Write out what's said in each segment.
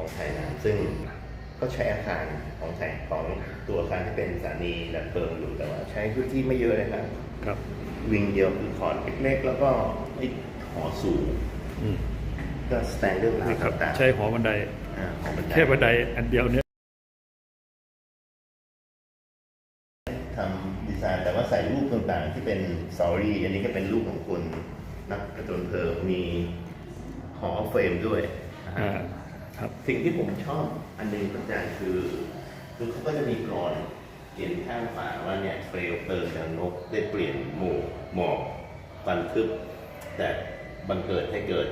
ของไทยนะซึ่งก็ใช้อาคารของไทยของตัวอาคารที่เป็นสถานีดับเพลิงอยู่แต่ว่า ใช้พื้นที่ไม่เยอะเลยครับครับ วิงเดียวคือคอร์ดเล็กๆแล้วก็ไอ้หอสูงอืมก็สแตนเดอร์ราวนี่ครับต่างๆใช้หอบันไดอ่าของบันไดแค่บันไดอันเดียวเนี่ยทำดีไซน์แต่ว่าใส่รูปต่างๆ ที่เป็นสตอรี่อันนี้ก็เป็นรูปของคุณนักกระโจนเพลิงมีหอเฟรมด้วยอ่า ครับ สิ่งที่ผมชอบอันหนึงอาจารย์คือ คือเขาก็จะมีกรอนเขียนข้างฝาว่าเนี่ยเปลวเพลิงจากนกได้เปลี่ยนหมู่หมอกฟันทึบแต่บังเกิดให้เกิด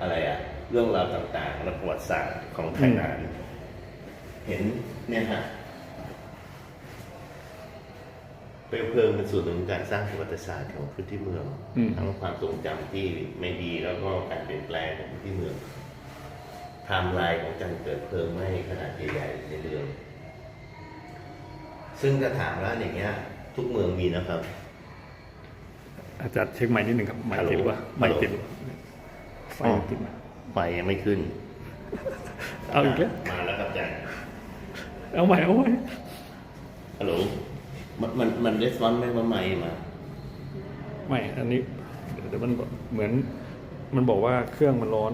อะไรอะเรื่องราวต่างๆและประวัติศาสตร์ของไทยนานเห็นเนี่ยฮะเปลวเพลิงเป็นส่วนหนึ่งของการสร้างประวัติศาสตร์ของพื้นที่เมือง อืม ทั้งความทรงจำที่ไม่ดีแล้วก็การเปลี่ยนแปลงของพื้นที่เมือง ไทม์ไลน์ของการเกิดเพลิงไหม้ขนาดใหญ่ๆในเรืองซึ่งจะถามว่าอย่างเงี้ย ทุกเมืองมีนะครับ อาจารย์เช็คใหม่นิดหนึ่งครับใหม่ฮัลโหลติดวะฮัใหม่ลโหลติดวะไฟอ๋อติดวะไฟยังไม่ขึ้น เอาอีกแล้วมาแล้วครับอาจารย์เอาใหม่เอาใหม่ฮัลโหลมันมันมันレスปอนไม่มาใหม่มาไม่ อันนี้เดี๋ยวมันบอกเหมือน มันบอกว่าเครื่องมันร้อน